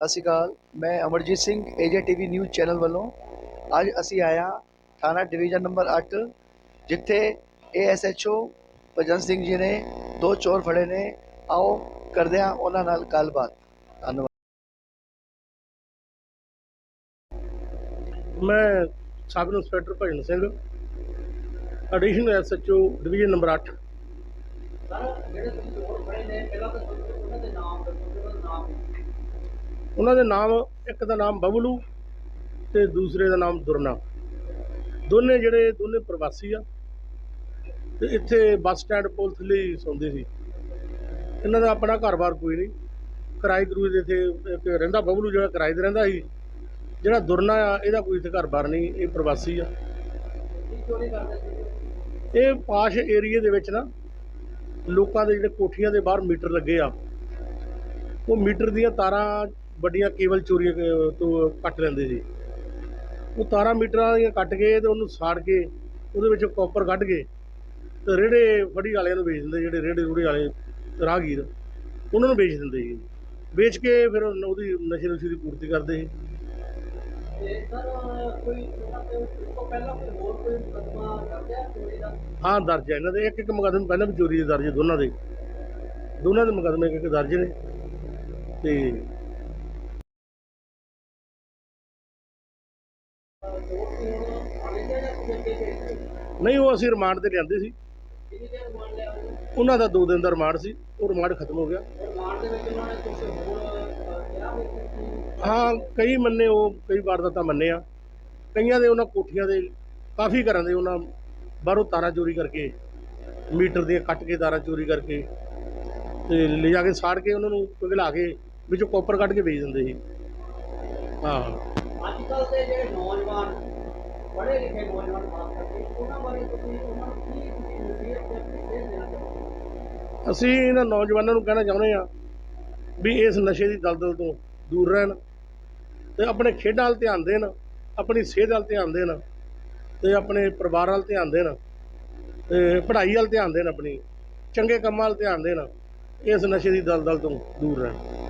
ਸਤਿ ਸ਼੍ਰੀ ਅਕਾਲ ਮੈਂ Amarjeet Singh AJ TV news channel ਵੱਲੋਂ ਅੱਜ ਅਸੀਂ ਆਇਆ ਥਾਣਾ ਡਿਵੀਜ਼ਨ ਨੰਬਰ 8 ਜਿੱਥੇ ਏਐਸਐਚਓ ਭਜਨ ਸਿੰਘ ਜੀ ਨੇ ਦੋ ਚੋਰ ਫੜੇ ਨੇ। ਆਓ ਕਰਦੇ ਹਾਂ ਉਹਨਾਂ ਨਾਲ ਗੱਲਬਾਤ। ਧੰਨਵਾਦ। ਮੈਂ sub inspector Bhajan Singh additional SHO division number 8 ਉਹਨਾਂ ਦੇ ਨਾਮ। ਉਹਨਾਂ ਦੇ ਨਾਮ, ਇੱਕ ਦਾ ਨਾਮ ਬਬਲੂ ਤੇ ਦੂਸਰੇ ਦਾ ਨਾਮ ਦੁਰਨਾ। ਦੋਨੇ ਜਿਹੜੇ, ਦੋਨੇ ਪ੍ਰਵਾਸੀ ਆ। ਤੇ ਇੱਥੇ ਬੱਸ ਸਟੈਂਡ ਪੁਲ ਥੱਲੇ ਹੀ ਸੌਂਦੇ ਸੀ। ਇਹਨਾਂ ਦਾ ਆਪਣਾ ਘਰ-ਬਾਰ ਕੋਈ ਨਹੀਂ। ਕਿਰਾਏ ਕਰੂਏ ਦੇ ਇੱਥੇ ਇੱਕ ਰਹਿੰਦਾ ਬਬਲੂ ਜਿਹੜਾ ਕਿਰਾਏ ਤੇ ਰਹਿੰਦਾ ਸੀ। ਜਿਹੜਾ ਦੁਰਨਾ ਆ, ਇਹਦਾ ਕੋਈ ਇੱਥੇ ਘਰ-ਬਾਰ ਨਹੀਂ, ਇਹ ਪ੍ਰਵਾਸੀ ਆ। ਇਹ ਪਾਸ਼ ਏਰੀਏ ਦੇ ਵਿੱਚ ਨਾ, ਲੋਕਾਂ ਦੇ ਜਿਹੜੇ ਕੋਠੀਆਂ ਦੇ ਬਾਹਰ ਮੀਟਰ ਲੱਗੇ ਆ। ਉਹ ਮੀਟਰ ਦੀਆਂ ਤਾਰਾਂ ਵੱਡੀਆਂ ਕੇਬਲ ਚੋਰੀ ਕ- ਤੋਂ ਕੱਟ ਲੈਂਦੇ ਸੀ। ਉਹ ਤਾਰਾਂ ਮੀਟਰਾਂ ਦੀਆਂ ਕੱਟ ਕੇ ਤੇ ਉਹਨੂੰ ਸਾੜ ਕੇ ਉਹਦੇ ਵਿੱਚੋਂ ਕਾਪਰ ਕੱਢ ਕੇ ਤੇ ਰੇੜੇ ਫੜੀ ਵਾਲਿਆਂ ਨੂੰ ਵੇਚ ਦਿੰਦੇ ਜਿਹੜੇ ਰੇੜੇ ਰੂੜੇ ਵਾਲੇ ਰਾਹਗੀਰ। ਉਹਨਾਂ ਨੂੰ ਵੇਚ ਦਿੰਦੇ ਸੀ। ਵੇਚ ਕੇ ਫਿਰ ਉਹਦੀ ਨਸ਼ੇ ਨੁਸ਼ੇ ਦੀ ਪੂਰਤੀ ਕਰਦੇ ਸੀ। ਹਾਂ ਦਰਜ ਹੈ। ਇਹਨਾਂ ਦੇ ਇੱਕ ਇੱਕ ਮੁਕੱਦਮੇ ਪਹਿਲਾਂ ਵੀ ਚੋਰੀ ਦੇ ਦਰਜ ਹੈ ਦੋਨਾਂ ਦੇ। ਦੋਨਾਂ ਦੇ ਮੁਕੱਦਮੇ ਇੱਕ ਇੱਕ ਦਰਜ ਨੇ। ਤੇ ਨਹੀਂ, ਉਹ ਅਸੀਂ ਰਿਮਾਂਡ ਤੇ ਲਿਆਂਦੇ ਸੀ। ਉਹਨਾਂ ਦਾ 2 ਦਿਨ ਦਾ ਰਿਮਾਂਡ ਸੀ, ਉਹ ਰਿਮਾਂਡ ਖਤਮ ਹੋ ਗਿਆ। ਹਾਂ, ਕਈ ਮੰਨੇ ਉਹ, ਕਈ ਵਾਰਦਾਤਾਂ ਮੰਨੇ ਆ। ਕਈਆਂ ਦੇ ਉਹਨਾਂ ਕੋਠੀਆਂ ਦੇ, ਕਾਫੀ ਘਰਾਂ ਦੇ ਉਹਨਾਂ ਬਾਹਰੋਂ ਤਾਰਾਂ ਚੋਰੀ ਕਰਕੇ, ਮੀਟਰ ਦੀਆਂ ਕੱਟ ਕੇ ਤਾਰਾਂ ਚੋਰੀ ਕਰਕੇ, ਤੇ ਲਿਜਾ ਕੇ ਸਾੜ ਕੇ ਉਹਨਾਂ ਨੂੰ ਪਿਘਲਾ ਕੇ, ਵਿੱਚੋਂ ਕਾਪਰ ਕੱਢ ਕੇ ਵੇਚ ਦਿੰਦੇ ਸੀ। ਹਾਂ। ਅੱਜ ਕੱਲ ਜਿਹੜੇ ਨੌਜਵਾਨ, ਪੜ੍ਹੇ ਲਿਖੇ ਨੌਜਵਾਨ ਖਾਸ ਕਰਕੇ ਉਹਨਾਂ ਬਾਰੇ ਤੁਸੀਂ, ਉਹਨਾਂ ਨੂੰ ਕੀ ਤੁਸੀਂ ਨਸੀਹਤ ਤੇ ਸੰਦੇਸ਼ ਦੇਣਾ ਚਾਹੋਗੇ? ਅਸੀਂ ਇਹਨਾਂ ਨੌਜਵਾਨਾਂ ਨੂੰ ਕਹਿਣਾ ਚਾਹੁੰਦੇ ਆ ਵੀ ਇਸ ਨਸ਼ੇ ਦੀ ਦਲਦਲ ਤੋਂ ਦੂਰ ਰਹਿਣ ਤੇ ਆਪਣੇ ਖੇਡਾਂ ਵੱਲ ਧਿਆਨ ਦੇਣ, ਆਪਣੀ ਸਿਹਤ ਵੱਲ ਧਿਆਨ ਦੇਣ ਤੇ ਆਪਣੇ ਪਰਿਵਾਰ ਵੱਲ ਧਿਆਨ ਦੇਣ ਤੇ ਪੜ੍ਹਾਈ ਵੱਲ ਧਿਆਨ ਦੇਣ ਆਪਣੀ, ਚੰਗੇ ਕੰਮਾਂ ਵੱਲ ਧਿਆਨ ਦੇਣ, ਇਸ ਨਸ਼ੇ ਦੀ ਦਲਦਲ ਤੋਂ ਦੂਰ ਰਹਿਣ।